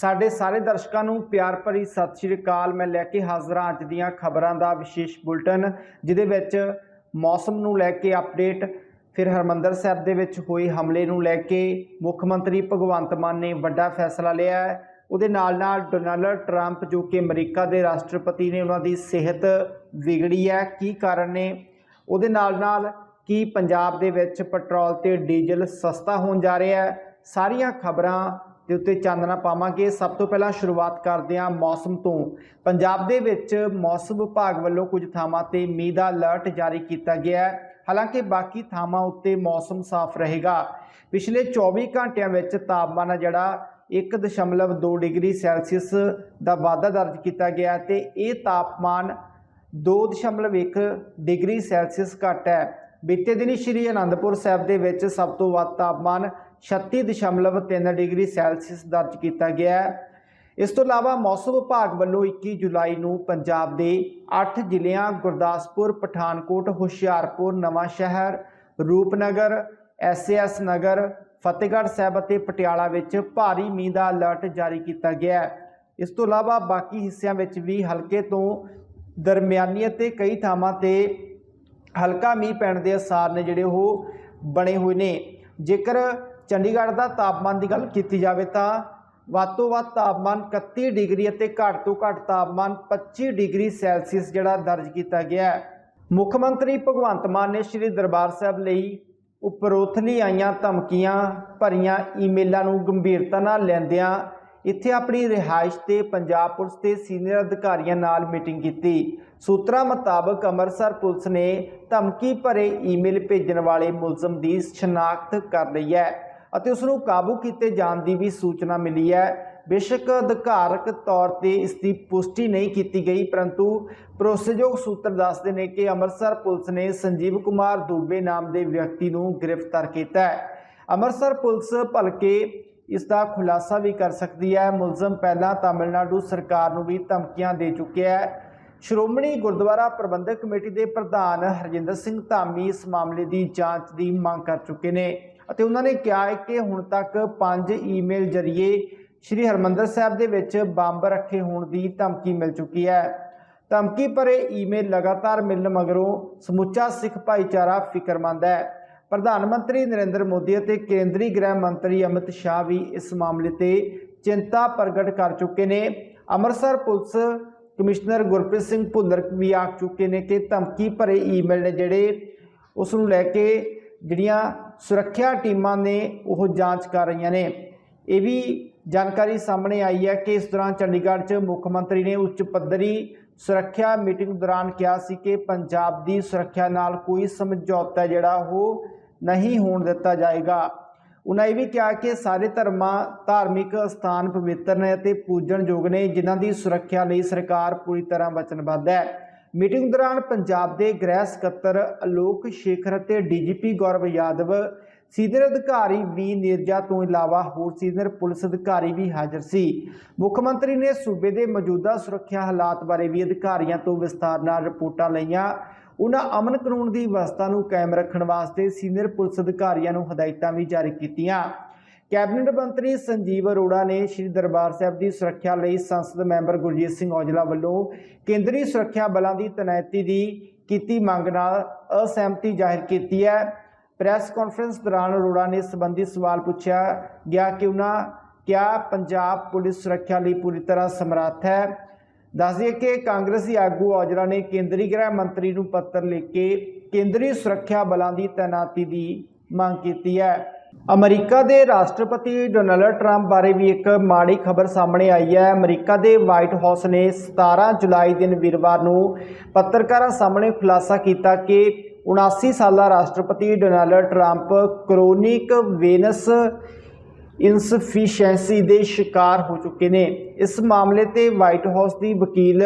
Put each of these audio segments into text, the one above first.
ਸਾਡੇ ਸਾਰੇ ਦਰਸ਼ਕਾਂ ਨੂੰ ਪਿਆਰ ਭਰੀ ਸਤਿ ਸ਼੍ਰੀ ਅਕਾਲ। ਮੈਂ ਲੈ ਕੇ ਹਾਜ਼ਰ ਹਾਂ ਅੱਜ ਦੀਆਂ ਖਬਰਾਂ ਦਾ ਵਿਸ਼ੇਸ਼ ਬੁਲਟਨ, ਜਿਹਦੇ ਵਿੱਚ ਮੌਸਮ ਨੂੰ ਲੈ ਕੇ ਅਪਡੇਟ ਫਿਰ ਹਰਮੰਦਰ ਸਾਹਿਬ ਦੇ ਵਿੱਚ ਹੋਏ ਹਮਲੇ ਨੂੰ ਲੈ ਕੇ ਮੁੱਖ ਮੰਤਰੀ ਭਗਵੰਤ ਮਾਨ ਨੇ ਵੱਡਾ ਫੈਸਲਾ ਲਿਆ ਹੈ। ਉਹਦੇ ਨਾਲ ਨਾਲ ਡੋਨਾਲਡ ਟਰੰਪ, ਜੋ ਕਿ ਅਮਰੀਕਾ ਦੇ ਰਾਸ਼ਟਰਪਤੀ ਨੇ, ਉਹਨਾਂ ਦੀ ਸਿਹਤ ਵਿਗੜੀ ਹੈ। ਕੀ ਕਾਰਨ ਨੇ? ਉਹਦੇ ਨਾਲ ਨਾਲ ਕੀ ਪੰਜਾਬ ਦੇ ਵਿੱਚ ਪੈਟਰੋਲ ਤੇ ਡੀਜ਼ਲ ਸਸਤਾ ਹੋਣ ਜਾ ਰਿਹਾ ਹੈ? ਸਾਰੀਆਂ ਖਬਰਾਂ ਦੇ ਉੱਤੇ ਚਾਨਣਾ ਪਾਵਾਂਗੇ। ਸਭ ਤੋਂ ਪਹਿਲਾਂ ਸ਼ੁਰੂਆਤ ਕਰਦੇ ਹਾਂ ਮੌਸਮ ਤੋਂ। ਪੰਜਾਬ ਦੇ ਵਿੱਚ ਮੌਸਮ ਵਿਭਾਗ ਵੱਲੋਂ ਕੁਝ ਥਾਵਾਂ ਤੇ ਮੀਂਹ ਦਾ ਅਲਰਟ ਜਾਰੀ ਕੀਤਾ ਗਿਆ ਹੈ। ਹਾਲਾਂਕਿ ਬਾਕੀ ਥਾਵਾਂ ਉੱਤੇ ਮੌਸਮ ਸਾਫ਼ ਰਹੇਗਾ। ਪਿਛਲੇ 24 ਘੰਟਿਆਂ ਵਿੱਚ ਤਾਪਮਾਨ ਆ ਜਿਹੜਾ 1.2 ਡਿਗਰੀ ਸੈਲਸੀਅਸ ਦਾ ਵਾਧਾ ਦਰਜ ਕੀਤਾ ਗਿਆ ਤੇ ਇਹ ਤਾਪਮਾਨ 2.1 ਡਿਗਰੀ ਸੈਲਸੀਅਸ ਘੱਟ ਹੈ। ਬੀਤੇ ਦਿਨੀ ਸ਼੍ਰੀ ਅਨੰਦਪੁਰ ਸਾਹਿਬ ਦੇ ਵਿੱਚ ਸਭ ਤੋਂ ਵੱਧ ਤਾਪਮਾਨ 36.3 ਡਿਗਰੀ ਸੈਲਸੀਅਸ ਦਰਜ ਕੀਤਾ ਗਿਆ ਹੈ। ਇਸ ਤੋਂ ਇਲਾਵਾ ਮੌਸਮ ਵਿਭਾਗ ਵੱਲੋਂ 21 ਜੁਲਾਈ ਨੂੰ ਪੰਜਾਬ ਦੇ 8 ਜ਼ਿਲ੍ਹਿਆਂ, ਗੁਰਦਾਸਪੁਰ, ਪਠਾਨਕੋਟ, ਹੁਸ਼ਿਆਰਪੁਰ, ਨਵਾਂ ਸ਼ਹਿਰ, ਰੂਪਨਗਰ ਐਸਐਸ ਨਗਰ, ਫਤਿਹਗੜ੍ਹ ਸਾਹਿਬ ਅਤੇ ਪਟਿਆਲਾ ਵਿੱਚ ਭਾਰੀ ਮੀਂਹ ਦਾ ਅਲਰਟ ਜਾਰੀ ਕੀਤਾ ਗਿਆ ਹੈ। ਇਸ ਤੋਂ ਇਲਾਵਾ ਬਾਕੀ ਹਿੱਸਿਆਂ ਵਿੱਚ ਵੀ ਹਲਕੇ ਤੋਂ ਦਰਮਿਆਨੀ ਅਤੇ ਕਈ ਥਾਵਾਂ ਤੇ ਹਲਕਾ ਮੀਂਹ ਪੈਣ ਦੇ ਅਸਾਰ ਨੇ ਜਿਹੜੇ ਉਹ ਬਣੇ ਹੋਏ ਨੇ। ਜੇਕਰ ਚੰਡੀਗੜ੍ਹ ਦਾ ਤਾਪਮਾਨ ਦੀ ਗੱਲ ਕੀਤੀ ਜਾਵੇ ਤਾਂ ਵੱਧ ਤੋਂ ਵੱਧ ਤਾਪਮਾਨ 31 ਡਿਗਰੀ ਅਤੇ ਘੱਟ ਤੋਂ ਘੱਟ ਤਾਪਮਾਨ 25 ਡਿਗਰੀ ਸੈਲਸੀਅਸ ਜਿਹੜਾ ਦਰਜ ਕੀਤਾ ਗਿਆ ਹੈ। ਮੁੱਖ ਮੰਤਰੀ ਭਗਵੰਤ ਮਾਨ ਨੇ ਸ੍ਰੀ ਦਰਬਾਰ ਸਾਹਿਬ ਲਈ ਉਪਰੋਥਲੀ ਆਈਆਂ ਧਮਕੀਆਂ, ਭਰੀਆਂ ਈਮੇਲਾਂ ਨੂੰ ਗੰਭੀਰਤਾ ਨਾਲ ਲੈਂਦਿਆਂ ਇੱਥੇ ਆਪਣੀ ਰਿਹਾਇਸ਼ ਤੇ ਪੰਜਾਬ ਪੁਲਿਸ ਦੇ ਸੀਨੀਅਰ ਅਧਿਕਾਰੀਆਂ ਨਾਲ ਮੀਟਿੰਗ ਕੀਤੀ। ਸੂਤਰਾਂ ਮੁਤਾਬਕ ਅੰਮ੍ਰਿਤਸਰ ਪੁਲਿਸ ਨੇ ਧਮਕੀ ਭਰੇ ਈਮੇਲ ਭੇਜਣ ਵਾਲੇ ਮੁਲਜ਼ਮ ਦੀ ਸ਼ਨਾਖਤ ਕਰ ਲਈ ਹੈ। ਅਤੇ ਉਸ ਨੂੰ ਕਾਬੂ ਕੀਤੇ ਜਾਣ ਦੀ ਵੀ ਸੂਚਨਾ ਮਿਲੀ ਹੈ। ਬੇਸ਼ੱਕ ਅਧਿਕਾਰਕ ਤੌਰ ਤੇ ਇਸ ਦੀ ਪੁਸ਼ਟੀ ਨਹੀਂ ਕੀਤੀ ਗਈ, ਪਰੰਤੂ ਭਰੋਸੇਯੋਗ ਸੂਤਰ ਦੱਸਦੇ ਨੇ ਕਿ ਅੰਮ੍ਰਿਤਸਰ ਪੁਲਿਸ ਨੇ ਸੰਜੀਵ ਕੁਮਾਰ ਦੂਬੇ ਨਾਮ ਦੇ ਵਿਅਕਤੀ ਨੂੰ ਗ੍ਰਿਫਤਾਰ ਕੀਤਾ ਹੈ। ਅੰਮ੍ਰਿਤਸਰ ਪੁਲਿਸ ਭਲਕੇ ਇਸ ਦਾ ਖੁਲਾਸਾ ਵੀ ਕਰ ਸਕਦੀ ਹੈ। ਮੁਲਜ਼ਮ ਪਹਿਲਾਂ ਤਾਮਿਲਨਾਡੂ ਸਰਕਾਰ ਨੂੰ ਵੀ ਧਮਕੀਆਂ ਦੇ ਚੁੱਕਿਆ ਹੈ। ਸ਼੍ਰੋਮਣੀ ਗੁਰਦੁਆਰਾ ਪ੍ਰਬੰਧਕ ਕਮੇਟੀ ਦੇ ਪ੍ਰਧਾਨ ਹਰਜਿੰਦਰ ਸਿੰਘ ਧਾਮੀ ਇਸ ਮਾਮਲੇ ਦੀ ਜਾਂਚ ਦੀ ਮੰਗ ਕਰ ਚੁੱਕੇ ਨੇ ਅਤੇ ਉਹਨਾਂ ਨੇ ਕਿਹਾ ਹੈ ਕਿ ਹੁਣ ਤੱਕ 5 ਈਮੇਲ ਜ਼ਰੀਏ ਸ੍ਰੀ ਹਰਮੰਦਰ ਸਾਹਿਬ ਦੇ ਵਿੱਚ ਬੰਬ ਰੱਖੇ ਹੋਣ ਦੀ ਧਮਕੀ ਮਿਲ ਚੁੱਕੀ ਹੈ। ਧਮਕੀ ਭਰੇ ਈਮੇਲ ਲਗਾਤਾਰ ਮਿਲਣ ਮਗਰੋਂ ਸਮੁੱਚਾ ਸਿੱਖ ਭਾਈਚਾਰਾ ਫਿਕਰਮੰਦ ਹੈ। ਪ੍ਰਧਾਨ ਮੰਤਰੀ ਨਰਿੰਦਰ ਮੋਦੀ ਅਤੇ ਕੇਂਦਰੀ ਗ੍ਰਹਿ ਮੰਤਰੀ ਅਮਿਤ ਸ਼ਾਹ ਵੀ ਇਸ ਮਾਮਲੇ ਤੇ ਚਿੰਤਾ ਪ੍ਰਗਟ ਕਰ ਚੁੱਕੇ ਨੇ। ਅੰਮ੍ਰਿਤਸਰ ਪੁਲਿਸ ਕਮਿਸ਼ਨਰ ਗੁਰਪ੍ਰੀਤ ਸਿੰਘ ਭੁੱਲਰ ਵੀ ਆਖ ਚੁੱਕੇ ਨੇ ਕਿ ਧਮਕੀ ਭਰੇ ਈਮੇਲ ਨੇ ਜਿਹੜੇ ਉਸ ਨੂੰ ਲੈ ਕੇ ਜਿਹੜੀਆਂ ਸੁਰੱਖਿਆ ਟੀਮਾਂ ਨੇ ਉਹ ਜਾਂਚ ਕਰ ਰਹੀਆਂ ਨੇ। ਇਹ ਵੀ ਜਾਣਕਾਰੀ ਸਾਹਮਣੇ ਆਈ ਹੈ ਕਿ ਇਸ ਦੌਰਾਨ ਚੰਡੀਗੜ੍ਹ 'ਚ ਮੁੱਖ ਮੰਤਰੀ ਨੇ ਉੱਚ ਪੱਧਰੀ ਸੁਰੱਖਿਆ ਮੀਟਿੰਗ ਦੌਰਾਨ ਕਿਹਾ ਸੀ ਕਿ ਪੰਜਾਬ ਦੀ ਸੁਰੱਖਿਆ ਨਾਲ ਕੋਈ ਸਮਝੌਤਾ ਜਿਹੜਾ ਉਹ ਨਹੀਂ ਹੋਣ ਦਿੱਤਾ ਜਾਏਗਾ। ਉਹਨਾਂ ਇਹ ਵੀ ਕਿਹਾ ਕਿ ਸਾਰੇ ਧਰਮਾਂ, ਧਾਰਮਿਕ ਸਥਾਨ ਪਵਿੱਤਰ ਨੇ ਅਤੇ ਪੂਜਣਯੋਗ ਨੇ, ਜਿਨ੍ਹਾਂ ਦੀ ਸੁਰੱਖਿਆ ਲਈ ਸਰਕਾਰ ਪੂਰੀ ਤਰ੍ਹਾਂ ਵਚਨਬੱਧ ਹੈ। ਮੀਟਿੰਗ ਦੌਰਾਨ ਪੰਜਾਬ ਦੇ ਗ੍ਰਹਿ ਸਕੱਤਰ ਅਲੋਕ ਸ਼ੇਖਰ ਅਤੇ ਡੀਜੀਪੀ ਗੌਰਵ ਯਾਦਵ, ਸੀਨੀਅਰ ਅਧਿਕਾਰੀ ਵੀ ਨਿਰਜਾ ਤੋਂ ਇਲਾਵਾ ਹੋਰ ਸੀਨੀਅਰ ਪੁਲਿਸ ਅਧਿਕਾਰੀ ਵੀ ਹਾਜ਼ਰ ਸੀ। ਮੁੱਖ ਮੰਤਰੀ ਨੇ ਸੂਬੇ ਦੇ ਮੌਜੂਦਾ ਸੁਰੱਖਿਆ ਹਾਲਾਤ ਬਾਰੇ ਵੀ ਅਧਿਕਾਰੀਆਂ ਤੋਂ ਵਿਸਤਾਰ ਨਾਲ ਰਿਪੋਰਟਾਂ ਲਈਆਂ। ਉਹਨਾਂ ਅਮਨ ਕਾਨੂੰਨ ਦੀ ਵਿਵਸਥਾ ਨੂੰ ਕਾਇਮ ਰੱਖਣ ਵਾਸਤੇ ਸੀਨੀਅਰ ਪੁਲਿਸ ਅਧਿਕਾਰੀਆਂ ਨੂੰ ਹਦਾਇਤਾਂ ਵੀ ਜਾਰੀ ਕੀਤੀਆਂ। ਕੈਬਨਿਟ ਮੰਤਰੀ ਸੰਜੀਵ ਅਰੋੜਾ ਨੇ ਸ੍ਰੀ ਦਰਬਾਰ ਸਾਹਿਬ ਦੀ ਸੁਰੱਖਿਆ ਲਈ ਸੰਸਦ ਮੈਂਬਰ ਗੁਰਜੀਤ ਸਿੰਘ ਔਜਲਾ ਵੱਲੋਂ ਕੇਂਦਰੀ ਸੁਰੱਖਿਆ ਬਲਾਂ ਦੀ ਤੈਨਾਤੀ ਦੀ ਕੀਤੀ ਮੰਗ ਨਾਲ ਅਸਹਿਮਤੀ ਜ਼ਾਹਿਰ ਕੀਤੀ ਹੈ। ਪ੍ਰੈਸ ਕਾਨਫਰੰਸ ਦੌਰਾਨ ਅਰੋੜਾ ਨੇ ਇਸ ਸੰਬੰਧੀ ਸਵਾਲ ਪੁੱਛਿਆ, ਗਿਆ ਕਿ ਉਹਨਾਂ ਕਿਆ ਪੰਜਾਬ ਪੁਲਿਸ ਸੁਰੱਖਿਆ ਲਈ ਪੂਰੀ ਤਰ੍ਹਾਂ ਸਮਰੱਥ ਹੈ। ਦੱਸ ਦਈਏ ਕਿ ਕਾਂਗਰਸੀ ਆਗੂ ਔਜਲਾ ਨੇ ਕੇਂਦਰੀ ਗ੍ਰਹਿ ਮੰਤਰੀ ਨੂੰ ਪੱਤਰ ਲਿਖ ਕੇ ਕੇਂਦਰੀ ਸੁਰੱਖਿਆ ਬਲਾਂ ਦੀ ਤੈਨਾਤੀ ਦੀ ਮੰਗ ਕੀਤੀ ਹੈ। ਅਮਰੀਕਾ ਦੇ ਰਾਸ਼ਟਰਪਤੀ ਡੋਨਾਲਡ ਟਰੰਪ ਬਾਰੇ ਵੀ ਇੱਕ ਮਾੜੀ ਖਬਰ ਸਾਹਮਣੇ ਆਈ ਹੈ। ਅਮਰੀਕਾ ਦੇ ਵਾਈਟ ਹਾਊਸ ਨੇ 17 ਜੁਲਾਈ ਦਿਨ ਵੀਰਵਾਰ ਨੂੰ ਪੱਤਰਕਾਰਾਂ ਸਾਹਮਣੇ ਖੁਲਾਸਾ ਕੀਤਾ ਕਿ 79 ਸਾਲਾ ਰਾਸ਼ਟਰਪਤੀ Donald Trump chronic venous insufficiency ਦੇ ਸ਼ਿਕਾਰ ਹੋ ਚੁੱਕੇ ਨੇ। ਇਸ ਮਾਮਲੇ ਤੇ ਵਾਈਟ ਹਾਊਸ ਦੀ ਵਕੀਲ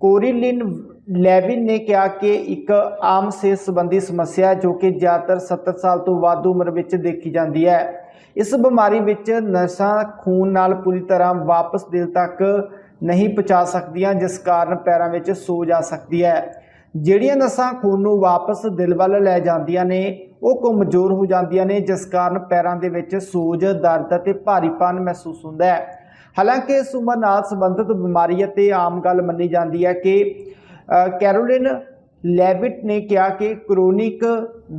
ਕੋਰੀਲਿਨ ਲੈਵਿਨ ਨੇ ਕਿਹਾ ਕਿ ਇੱਕ ਆਮ ਸਿਹਤ ਸੰਬੰਧੀ ਸਮੱਸਿਆ ਜੋ ਕਿ ਜ਼ਿਆਦਾਤਰ 70 ਸਾਲ ਤੋਂ ਵੱਧ ਉਮਰ ਵਿੱਚ ਦੇਖੀ ਜਾਂਦੀ ਹੈ। ਇਸ ਬਿਮਾਰੀ ਵਿੱਚ ਨਸਾਂ ਖੂਨ ਨਾਲ ਪੂਰੀ ਤਰ੍ਹਾਂ ਵਾਪਸ ਦਿਲ ਤੱਕ ਨਹੀਂ ਪਹੁੰਚਾ ਸਕਦੀਆਂ, ਜਿਸ ਕਾਰਨ ਪੈਰਾਂ ਵਿੱਚ ਸੋ ਜਾ ਸਕਦੀ ਹੈ। ਜਿਹੜੀਆਂ ਨਸਾਂ ਖੂਨ ਨੂੰ ਵਾਪਸ ਦਿਲ ਵੱਲ ਲੈ ਜਾਂਦੀਆਂ ਨੇ ਉਹ ਕਮਜ਼ੋਰ ਹੋ ਜਾਂਦੀਆਂ ਨੇ, ਜਿਸ ਕਾਰਨ ਪੈਰਾਂ ਦੇ ਵਿੱਚ ਸੋਜ, ਦਰਦ ਅਤੇ ਭਾਰੀਪਨ ਮਹਿਸੂਸ ਹੁੰਦਾ ਹੈ। ਹਾਲਾਂਕਿ ਇਸ ਉਮਰ ਨਾਲ ਸੰਬੰਧਿਤ ਬਿਮਾਰੀ ਅਤੇ ਆਮ ਗੱਲ ਮੰਨੀ ਜਾਂਦੀ ਹੈ ਕਿ ਕੈਰੋਲਿਨ ਲੈਵਿਟ ਨੇ ਕਿਹਾ ਕਿ ਕ੍ਰੋਨਿਕ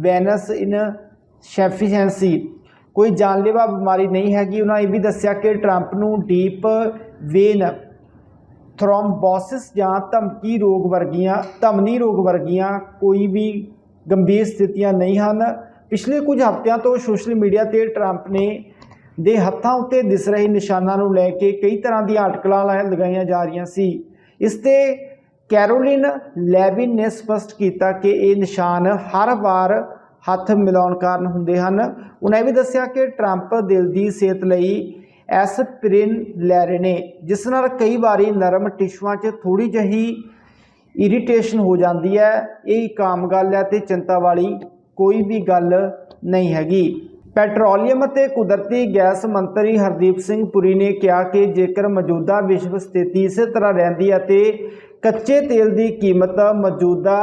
ਵੈਨਸ ਇਨ ਸ਼ੈਫੀਸ਼ੈਂਸੀ ਕੋਈ ਜਾਨਲੇਵਾ ਬਿਮਾਰੀ ਨਹੀਂ ਹੈਗੀ। ਉਹਨਾਂ ਇਹ ਵੀ ਦੱਸਿਆ ਕਿ ਟਰੰਪ ਨੂੰ ਡੀਪ ਵੇਨ ਥ੍ਰੋਮਬੋਸਿਸ ਜਾਂ ਧਮਕੀ ਰੋਗ ਵਰਗੀਆਂ, ਧਮਨੀ ਰੋਗ ਵਰਗੀਆਂ ਕੋਈ ਵੀ ਗੰਭੀਰ ਸਥਿਤੀਆਂ ਨਹੀਂ ਹਨ। ਪਿਛਲੇ ਕੁਝ ਹਫ਼ਤਿਆਂ ਤੋਂ ਸੋਸ਼ਲ ਮੀਡੀਆ ਤੇ ਟਰੰਪ ਨੇ ਦੇ ਹੱਥਾਂ ਉੱਤੇ ਦਿਸ ਰਹੇ ਨਿਸ਼ਾਨਾਂ ਨੂੰ ਲੈ ਕੇ ਕਈ ਤਰ੍ਹਾਂ ਦੀਆਂ ਅਟਕਲਾਂ ਲਗਾਈਆਂ ਜਾ ਰਹੀਆਂ ਸੀ। ਇਸ ਤੇ ਕੈਰੋਲਿਨ ਲੈਵਿਨ ਨੇ ਸਪਸ਼ਟ ਕੀਤਾ ਕਿ ਇਹ ਨਿਸ਼ਾਨ ਹਰ ਵਾਰ ਹੱਥ ਮਿਲਾਉਣ ਕਾਰਨ ਹੁੰਦੇ ਹਨ। ਉਹਨਾਂ ਇਹ ਵੀ ਦੱਸਿਆ ਕਿ ਟਰੰਪ ਦਿਲ ਦੀ ਸਿਹਤ ਲਈ ਐਸਪਿਰਿਨ ਲੈ ਰਹੇ ਨੇ, ਜਿਸ ਨਾਲ ਕਈ ਵਾਰੀ ਨਰਮ ਟਿਸ਼ੂਆਂ 'ਚ ਥੋੜੀ ਜਿਹੀ ਇਰੀਟੇਸ਼ਨ ਹੋ ਜਾਂਦੀ ਹੈ, ਇਹ ਇੱਕ ਆਮ ਗੱਲ ਹੈ ਤੇ ਚਿੰਤਾ ਵਾਲੀ ਕੋਈ ਵੀ ਗੱਲ ਨਹੀਂ ਹੈਗੀ। ਪੈਟਰੋਲੀਅਮ ਅਤੇ ਕੁਦਰਤੀ ਗੈਸ ਮੰਤਰੀ ਹਰਦੀਪ ਸਿੰਘ ਪੁਰੀ ਨੇ ਕਿਹਾ ਕਿ ਜੇਕਰ ਮੌਜੂਦਾ ਵਿਸ਼ਵ ਸਥਿਤੀ ਇਸੇ ਤਰ੍ਹਾਂ ਰਹਿੰਦੀ ਹੈ ਤੇ ਕੱਚੇ ਤੇਲ ਦੀ ਕੀਮਤ ਮੌਜੂਦਾ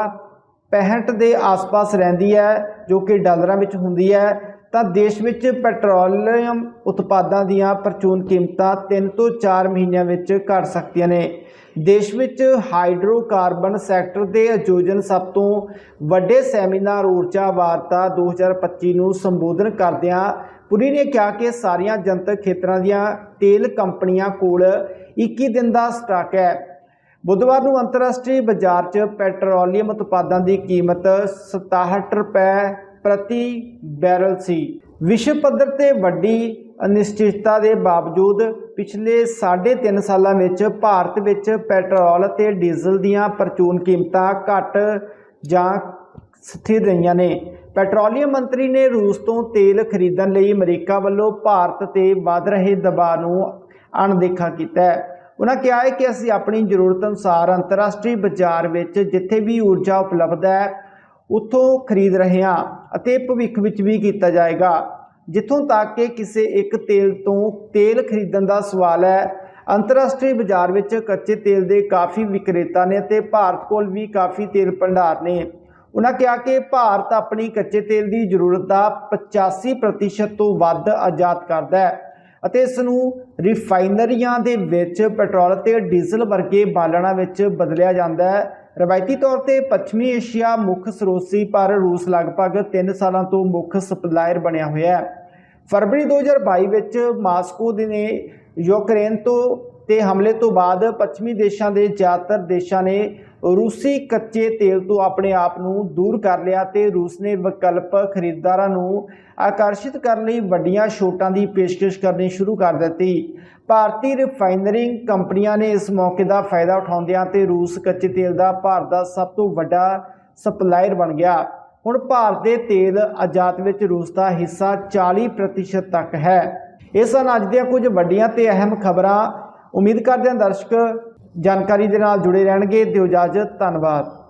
65 ਦੇ ਆਸ-ਪਾਸ ਰਹਿੰਦੀ ਹੈ, ਜੋ ਕਿ ਡਾਲਰਾਂ ਵਿੱਚ ਹੁੰਦੀ ਹੈ ਤਾਂ ਦੇਸ਼ ਵਿੱਚ ਪੈਟਰੋਲੀਅਮ ਉਤਪਾਦਾਂ ਦੀਆਂ ਪ੍ਰਚੂਨ ਕੀਮਤਾਂ 3 ਤੋਂ 4 ਮਹੀਨਿਆਂ ਵਿੱਚ ਘਟ ਸਕਦੀਆਂ ਨੇ। ਦੇਸ਼ ਵਿੱਚ ਹਾਈਡਰੋਕਾਰਬਨ ਸੈਕਟਰ ਦੇ ਆਯੋਜਨ ਸਭ ਤੋਂ ਵੱਡੇ ਸੈਮੀਨਾਰ ਊਰਜਾ ਵਾਰਤਾ 2025 ਨੂੰ ਸੰਬੋਧਨ ਕਰਦਿਆਂ ਪੁਰੀ ਨੇ ਕਿਹਾ ਕਿ ਸਾਰੀਆਂ ਜਨਤਕ ਖੇਤਰਾਂ ਦੀਆਂ ਤੇਲ ਕੰਪਨੀਆਂ ਕੋਲ 21 ਦਿਨ ਦਾ ਸਟਾਕ ਹੈ। ਬੁੱਧਵਾਰ ਨੂੰ ਅੰਤਰਰਾਸ਼ਟਰੀ ਬਾਜ਼ਾਰ 'ਚ ਪੈਟਰੋਲੀਅਮ ਉਤਪਾਦਾਂ ਦੀ ਕੀਮਤ 67 ਰੁਪਏ ਪ੍ਰਤੀ ਬੈਰਲ ਸੀ। ਵਿਸ਼ਵ ਪੱਧਰ ਤੇ ਵੱਡੀ ਅਨਿਸ਼ਚਿਤਤਾ ਦੇ ਬਾਵਜੂਦ ਪਿਛਲੇ 3.5 ਸਾਲਾਂ ਵਿੱਚ ਭਾਰਤ ਵਿੱਚ ਪੈਟਰੋਲ ਅਤੇ ਡੀਜ਼ਲ ਦੀਆਂ ਪ੍ਰਚੂਨ ਕੀਮਤਾਂ ਘਟ ਜਾਂ ਸਥਿਰ ਰਹੀਆਂ ਨੇ। ਪੈਟਰੋਲੀਅਮ ਮੰਤਰੀ ਨੇ ਰੂਸ ਤੋਂ ਤੇਲ ਖਰੀਦਣ ਲਈ ਅਮਰੀਕਾ ਵੱਲੋਂ ਭਾਰਤ ਤੇ ਵੱਧ ਰਹੇ ਦਬਾਅ ਨੂੰ ਅਣਦੇਖਾ ਕੀਤਾ ਹੈ। ਉਹਨਾਂ ਕਿਹਾ ਹੈ ਕਿ ਅਸੀਂ ਆਪਣੀ ਜ਼ਰੂਰਤ ਅਨੁਸਾਰ ਅੰਤਰਰਾਸ਼ਟਰੀ ਬਾਜ਼ਾਰ ਵਿੱਚ ਜਿੱਥੇ ਵੀ ਊਰਜਾ ਉਪਲਬਧ ਹੈ ਉੱਥੋਂ ਖਰੀਦ ਰਹੇ ਹਾਂ ਅਤੇ ਭਵਿੱਖ ਵਿੱਚ ਵੀ ਕੀਤਾ ਜਾਏਗਾ। ਜਿੱਥੋਂ ਤੱਕ ਕਿ ਕਿਸੇ ਇੱਕ ਤੇਲ ਤੋਂ ਤੇਲ ਖਰੀਦਣ ਦਾ ਸਵਾਲ ਹੈ, ਅੰਤਰਰਾਸ਼ਟਰੀ ਬਾਜ਼ਾਰ ਵਿੱਚ ਕੱਚੇ ਤੇਲ ਦੇ ਕਾਫੀ ਵਿਕਰੇਤਾ ਨੇ ਅਤੇ ਭਾਰਤ ਕੋਲ ਵੀ ਕਾਫੀ ਤੇਲ ਭੰਡਾਰ ਨੇ। ਉਹਨਾਂ ਕਿਹਾ ਕਿ ਭਾਰਤ ਆਪਣੀ ਕੱਚੇ ਤੇਲ ਦੀ ਜ਼ਰੂਰਤ ਦਾ 85% ਤੋਂ ਵੱਧ ਆਜ਼ਾਦ ਕਰਦਾ ਹੈ ਅਤੇ ਇਸ ਨੂੰ ਰਿਫਾਈਨਰੀਆਂ ਦੇ ਵਿੱਚ ਪੈਟਰੋਲ ਤੇ ਡੀਜ਼ਲ ਵਰਗੇ ਬਾਲਣਾਂ ਵਿੱਚ ਬਦਲਿਆ ਜਾਂਦਾ ਹੈ। ਰਵਾਇਤੀ ਤੌਰ ਤੇ ਪੱਛਮੀ ਏਸ਼ੀਆ ਮੁੱਖ ਸਰੋਤ ਸੀ ਪਰ ਰੂਸ ਲਗਭਗ 3 ਸਾਲਾਂ ਤੋਂ ਮੁੱਖ ਸਪਲਾਇਰ ਬਣਿਆ ਹੋਇਆ ਹੈ। ਫਰਵਰੀ 2022 ਵਿੱਚ ਮਾਸਕੋ ਦੇ ਨੇ ਯੂਕਰੇਨ ਤੋਂ ਤੇ ਹਮਲੇ ਤੋਂ ਬਾਅਦ ਪੱਛਮੀ ਦੇਸ਼ਾਂ ਦੇ ਜ਼ਿਆਦਾਤਰ ਦੇਸ਼ਾਂ ਨੇ ਰੂਸੀ ਕੱਚੇ ਤੇਲ ਤੋਂ ਆਪਣੇ ਆਪ ਨੂੰ ਦੂਰ ਕਰ ਲਿਆ ਤੇ ਰੂਸ ਨੇ ਵਿਕਲਪ ਖਰੀਦਦਾਰਾਂ ਨੂੰ ਆਕਰਸ਼ਿਤ ਕਰਨ ਲਈ ਵੱਡੀਆਂ ਛੋਟਾਂ ਦੀ ਪੇਸ਼ਕਸ਼ ਕਰਨੀ ਸ਼ੁਰੂ ਕਰ ਦਿੱਤੀ। ਭਾਰਤੀ ਰਿਫਾਈਨਰਿੰਗ ਕੰਪਨੀਆਂ ਨੇ ਇਸ ਮੌਕੇ ਦਾ ਫਾਇਦਾ ਉਠਾਉਂਦਿਆਂ ਤੇ ਰੂਸ ਕੱਚੇ ਤੇਲ ਦਾ ਭਾਰਤ ਦਾ ਸਭ ਤੋਂ ਵੱਡਾ ਸਪਲਾਇਰ ਬਣ ਗਿਆ। ਹੁਣ ਭਾਰਤ ਦੇ ਤੇਲ ਆਯਾਤ ਵਿੱਚ ਰੂਸ ਦਾ ਹਿੱਸਾ 40% ਤੱਕ ਹੈ। ਇਹ ਸਨ ਅੱਜ ਦੀਆਂ ਕੁਝ ਵੱਡੀਆਂ ਤੇ ਅਹਿਮ ਖਬਰਾਂ ਉਮੀਦ ਕਰਦੇ ਹਾਂ ਦਰਸ਼ਕ ਜਾਣਕਾਰੀ ਦੇ ਨਾਲ ਜੁੜੇ ਰਹਿਣਗੇ। ਦਿਓ ਇਜਾਜ਼ਤ। ਧੰਨਵਾਦ।